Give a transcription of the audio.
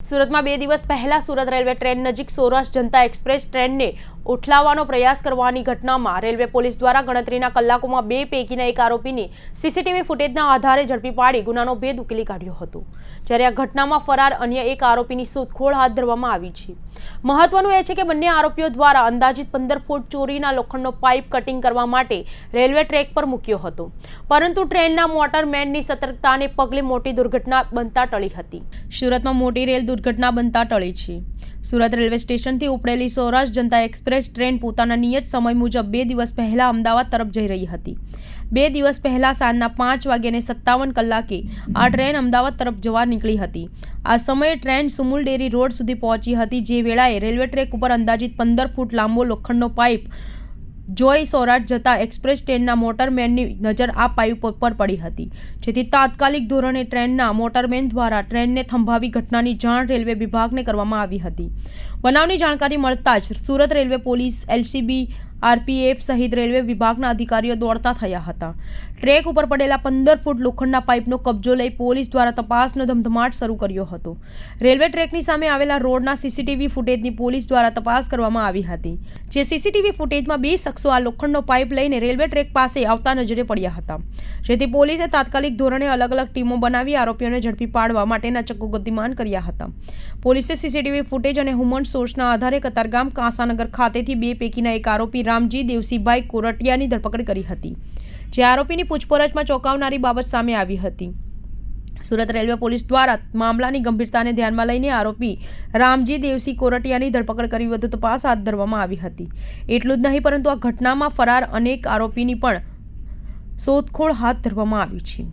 સુરતમાં બે દિવસ પહેલા સુરત રેલવે ટ્રેન નજીક સૌરાષ્ટ્ર જનતા એક્સપ્રેસ ટ્રેનને ઉઠલાવવાનો પ્રયાસ કરવાની ઘટનામાં રેલવે પોલીસ દ્વારા ગણતરીના કલાકોમાં બે પૈકીના એક આરોપીની સીસીટીવી ફૂટેજના આધારે ઝડપી પાડી ગુનાનો ભેદ ઉકેલી કાઢ્યો હતો. જ્યારે આ ઘટનામાં ફરાર અન્ય એક આરોપીની શોધખોળ હાથ ધરવામાં આવી છે. મહત્વનું એ છે કે બંને આરોપીઓ દ્વારા અંદાજિત પંદર ફૂટ ચોરીના લોખંડનો પાઇપ કટિંગ કરવા માટે રેલવે ટ્રેક પર મૂક્યો હતો. પરંતુ ટ્રેનના મોટરમેનની સતર્કતાને પગલે મોટી દુર્ઘટના બનતા ટળી હતી. સુરતમાં મોટી રેલ દુર્ઘટના બનતા ટળી છે. સુરત રેલવે સ્ટેશનથી ઉપડેલી સૌરાષ્ટ્ર જનતા એક્સપ્રેસ ટ્રેન પોતાના નિયત સમય મુજબ બે દિવસ પહેલા અમદાવાદ તરફ જઈ રહી હતી. બે દિવસ પહેલાં સાંજના પાંચ વાગ્યાને સત્તાવન કલાકે આ ટ્રેન અમદાવાદ તરફ જવા નીકળી હતી. આ સમયે ટ્રેન સુમુલ ડેરી રોડ સુધી પહોંચી હતી, જે વેળાએ રેલવે ટ્રેક ઉપર અંદાજિત પંદર ફૂટ લાંબો લોખંડનો પાઇપ જોઈ સૌરાટ જતા એક્સપ્રેસ ટ્રેનના મોટરમેનની નજર આ પાઇપ પર પડી હતી. જેથી તાત્કાલિક ધોરણે ટ્રેનના મોટરમેન દ્વારા ટ્રેનને થંભાવી ઘટનાની જાણ રેલવે વિભાગને કરવામાં આવી હતી. બનાવની જાણકારી મળતા જ Surat railway police, LCB RPF સહિત રેલવે વિભાગના અધિકારીઓ દોડતા થયા હતા. ટ્રેક ઉપર પડેલા પંદર ફૂટ લોખંડના પાઇપનો કબજો લઈ પોલીસ દ્વારા તપાસનો ધમધમાટ શરૂ કર્યો હતો. રેલવે ટ્રેકની સામે આવેલા રોડના સીસીટીવી ફૂટેજની પોલીસ દ્વારા તપાસ કરવામાં આવી હતી, જે સીસીટીવી ફૂટેજમાં બે શખ્સો આ લોખંડનો પાઇપ લઈને રેલવે ટ્રેક પાસે આવતા નજરે પડ્યા હતા. જેથી પોલીસે તાત્કાલિક ધોરણે અલગ અલગ ટીમો બનાવી આરોપીઓને ઝડપી પાડવા માટેના ચક્કો ગતિમાન કર્યા હતા. પોલીસે સીસીટીવી ફૂટેજ અને હ્યુમન સોર્સના આધારે કતારગામ કાંસાનગર ખાતેથી બે પૈકીના એક આરોપી રામજી દેવસીભાઈ કોરટિયાની ધરપકડ કરી હતી, જે આરોપીની પૂછપરછમાં ચોંકાવનારી બાબત સામે આવી હતી. સુરત રેલવે પોલીસ દ્વારા મામલાની ગંભીરતાને ધ્યાનમાં લઈને આરોપી રામજી દેવસી કોરટિયાની ધરપકડ કરી વધુ તપાસ હાથ ધરવામાં આવી હતી. એટલું જ નહીં, પરંતુ આ ઘટનામાં ફરાર અનેક આરોપીની પણ શોધખોળ હાથ ધરવામાં આવી છે.